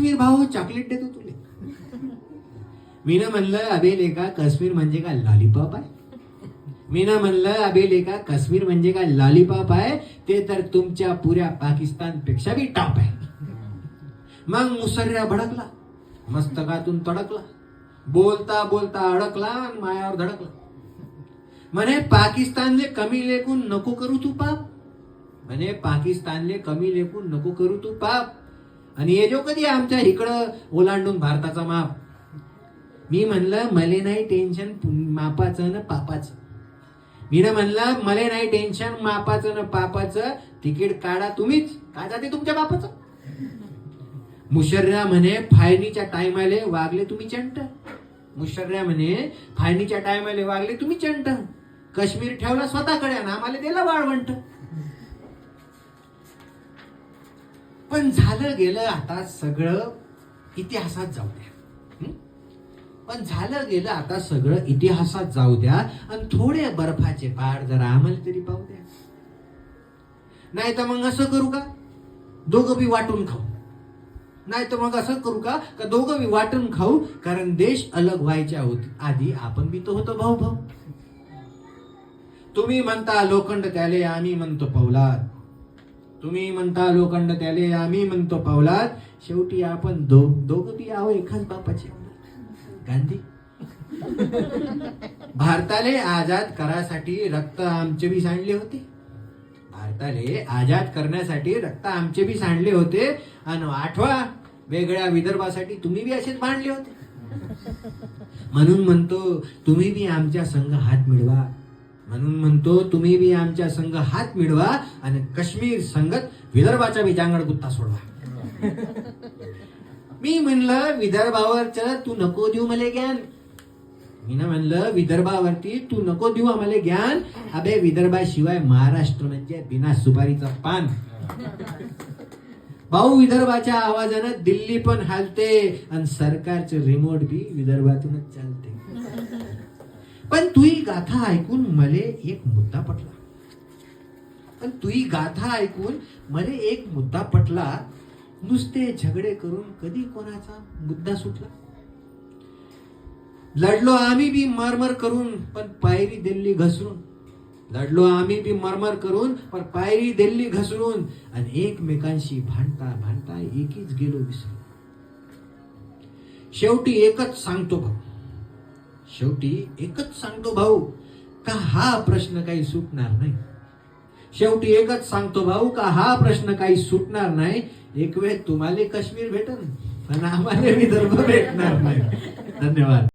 काश्मीर भाऊ चॉकलेट देतो तुले. मीनं म्हणलं अबे लेखा काश्मीर म्हणजे काय लॉलीपॉप आहे? मीनं म्हणलं अबे लेखा काश्मीर म्हणजे काय लॉलीपॉप आहे? ते तर तुमच्या पुऱ्या पाकिस्तानपेक्षा बी टॉप आहे. मग मुसर्या भडकला मस्तकातून तडकला बोलता बोलता अडकला आणि मायावर धडकला. म्हणे पाकिस्तानले कमी लेखून नको करू तू पाप. म्हणे पाकिस्तानले कमी लेखून नको करू तू पाप. आणि येजो कधी आमच्या इकडं ओलांडून भारताचा माप. मी म्हणलं मले नाही टेन्शन मापाचं न पापाचं. मी ना म्हणलं मले नाही टेन्शन मापाचं ना पापाचं. तिकीट काढा तुम्हीच. काढा जाते तुमच्या बापाचं? मुशर्रा म्हणे फायनीच्या टायमाले वागले तुम्ही चंट. मुशर्या म्हणे फायनीच्या टायमाले वागले तुम्ही चंट. काश्मीर ठेवला स्वतःकडे ना आम्हाला दिला वाळवंट. पण झालं गेलं आता सगळं इतिहासात जाऊ द्या. पण झालं गेलं आता सगळं इतिहासात जाऊ द्या आणि थोडे बर्फाचे पहाड जरा आम्हाला तरी पाहू द्या. नाही तर मग असं करू का? दोघं बी वाटून खाऊ. नाही तर मग असं करू का? का दोघं बी वाटून खाऊ? कारण देश अलग व्हायच्या आधी आपण बी तो होतो भाऊ भाऊ. तुम्ही म्हणता लोखंड त्याले आम्ही म्हणतो पौलाद तुम्ही म्हणता लोखंड त्याले आम्ही म्हणतो पावलात शेवटी आपण दो दोघं बी आहो एकाच बापाचे. गांधी? भारताले आजाद करासाठी रक्त आमचे बी सांडले होते. भारताले आजाद करण्यासाठी रक्त आमचे बी सांडले होते. आणि आठवा वेगळ्या विदर्भासाठी तुम्ही बी असेच भांडले होते. म्हणून म्हणतो तुम्ही बी आमच्या संघ हात मिळवा. म्हणून म्हणतो तुम्ही बी आमच्या संघ हात मिळवा आणि काश्मीर संगत विदर्भाच्या बी जांगड गुत्ता सोडवा. मी म्हणलं विदर्भावरच तू नको देऊ मला ज्ञान. मी ना म्हणलं विदर्भावरती तू नको देऊ आम्हाला ज्ञान. अबे विदर्भाशिवाय महाराष्ट्र म्हणजे बिना सुपारीचा पान. भाऊ विदर्भाच्या आवाजानं दिल्ली पण हालते आणि सरकारचं रिमोट बी विदर्भातूनच चालते. पण तुही गाथा ऐकून मले एक मुद्दा पटला. पण तुही गाथा ऐकून मले एक मुद्दा पटला. नुसते झगडे करून कधी कोणाचा मुद्दा सुटला? लढलो आम्ही बी मरमर करून पण पायरी दिल्ली घसरून. लढलो आम्ही बी मरमर करून पण पायरी दिल्ली घसरून. आणि एकमेकांशी भांडता भांडता एकीच गेलो विसरून. शेवटी एकच सांगतो भाऊ शेवटी एकच सांगतो भाऊ का हा प्रश्न काही सुटणार नाही. शेवटी एकच सांगतो भाऊ का हा प्रश्न काही सुटणार नाही. एक वेळ तुम्हाला काश्मीर भेटन पण आम्हाला विदर्भ भेटणार नाही. धन्यवाद.